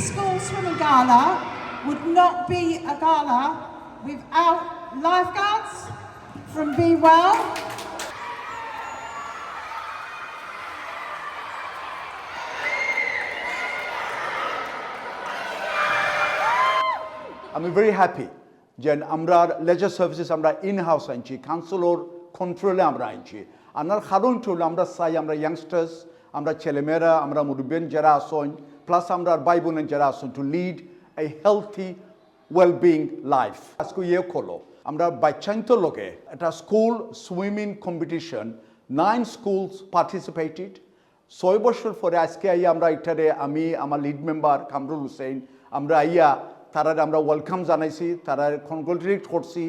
school swimming gala would not be a gala without lifeguards from Be Well. আমি very happy যে আমরা leisure services আমরা in house আনছি councillor কন্ট্রোলে আমরা আনছি আনার কারণ হলো আমরা চাই আমরা ইয়াংস্টার্স আমরা ছেলেমেয়েরা আমরা মুরব্বীন যারা আসন প্লাস আমরা ভাই বোনের যারা আসন to lead a healthy wellbeing life আজকে ইয়ে হলো আমরা বাচ্চান্ত লোকে একটা school swimming competition nine schools participated ছয় বছর পরে আজকে আইয়া আমরা এটারে আমি, আমার লিড মেম্বার কামরুল হুসেন আমরা আইয়া তারা আমরা ওয়েলকাম জানাইছি তারা কনগ্রেচুলেট করছি।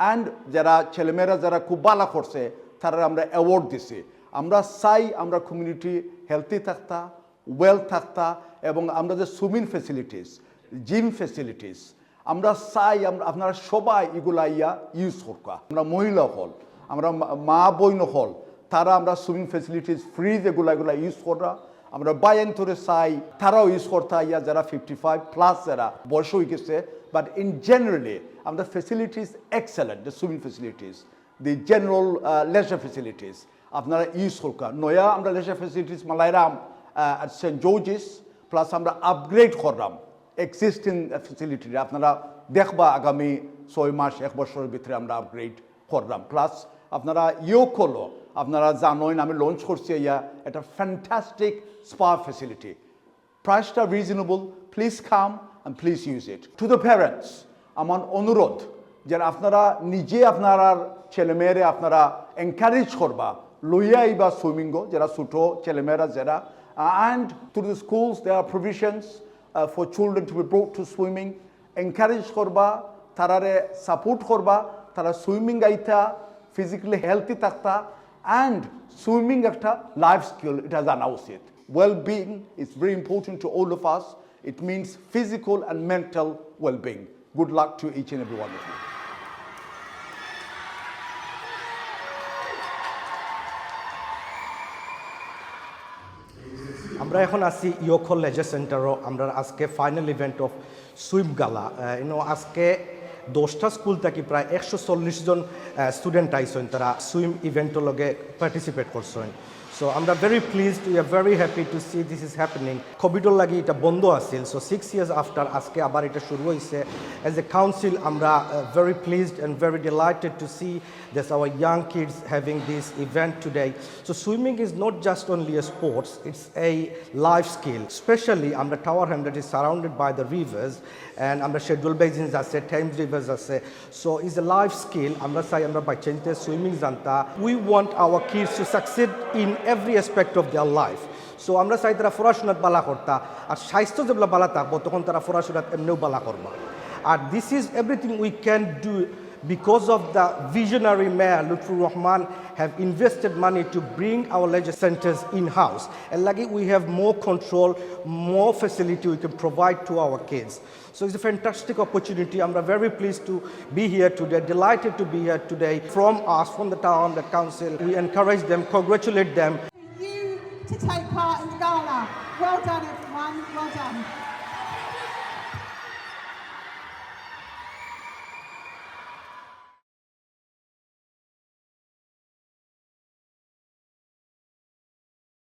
অ্যান্ড যারা ছেলেমেয়েরা যারা খুব ভালো করছে তারা আমরা অ্যাওয়ার্ড দিছি। আমরা চাই আমরা কমিউনিটি হেলথি থাকতা। ওয়েল থাকতা এবং আমরা যে সুইমিং ফেসিলিটিস জিম ফেসিলিটিস আমরা চাই আমরা আপনারা সবাই এগুলা ইয়া ইউজ করকা। আমরা মহিলা হল, আমরা মা- বইন হল, তারা আমরা সুইমিং ফেসিলিটিস ফ্রি যেগুলো এগুলো ইউজ করা আমরা বাইন ধরে চাই, তারাও ইউজ করতে ইয়া যারা ফিফটি ফাইভ প্লাস যারা বয়স হয়ে গেছে। বাট ইন জেনারেলি আমরা facilities excellent the swimming facilities the general leisure facilities আপনারা ইউজ করকা। নয়া আমরা লেজার ফেসিলিটিস মালাইরাম সেন্ট জর্জিস প্লাস আমরা আপগ্রেড করলাম এক্সিস্টিং ফেসিলিটি আপনারা দেখবা আগামী ছয় মাস, এক বছরের ভিতরে আমরা আপগ্রেড করলাম। প্লাস আপনারা ইয়োগ হলো আপনারা জানেন আমি লঞ্চ করছি ইয়া একটা ফ্যান্টাস্টিক স্পা ফেসিলিটি প্রাইসটা reasonable please come and please use it to the parents আমার অনুরোধ যে আপনারা নিজে আপনারা ছেলেমেয়েরে আপনারা এনকারেজ করবা। লইয়াই বা সুইমিংও যারা ছোটো ছেলেমেয়েরা, যারা and through the schools they are provisions for children to be brought to swimming encourage করবা তারারে সাপোর্ট করবা তারা সুইমিং আইতা ফিজিক্যালি হেলথি থাকতা অ্যান্ড সুইমিং একটা লাইফ স্কিল এটা জানা উচিত wellbeing is very important to all of us it means physical and mental wellbeing good luck to each and every one of you আমরা এখন আছি ইয়োখল লেজার সেন্টারও। আমরা আজকে final event of swim gala you know আজকে দশটা school থেকে প্রায় একশো চল্লিশ জন স্টুডেন্ট আইসেন তারা সুইম ইভেন্টের লগে পার্টিসিপেট করছেন সো আমরা very pleased we are very happy to see this is happening কোভিডর লাগি এটা বন্ধ আছিল সো সিক্স ইয়ার্স আফটার আজকে আবার এটা শুরু হয়েছে অ্যাজ এ কাউন্সিল আমরা very pleased and very delighted to see this our young kids having this event today so swimming is not just only a sports, it's a life skill. Especially আমরা Tower Hamlet is surrounded by the rivers and আমরা schedule basins আছে, Thames rivers আছে. So it's a life skill. আমরা চাই আমরা বাচ্চাইতে swimming জানতা. We want our kids to succeed in every aspect of their life. So আমরা চাই তারা পড়াশোনাত বালা করতা আর স্বাস্থ্য যেগুলো বালা থাকবো তখন তারা পড়াশোনাত এমনিও বালা করবা আর this is everything we can do because of the visionary mayor Lutfur Rahman have invested money to bring our leisure centers in-house. And like we have more control, more facility we can provide to our kids. So it's a fantastic opportunity. I'm very pleased to be here today, delighted to be here today. From us, from the town, the council, we encourage them, congratulate them, you to take part in the gala. Well done, everyone. Well done.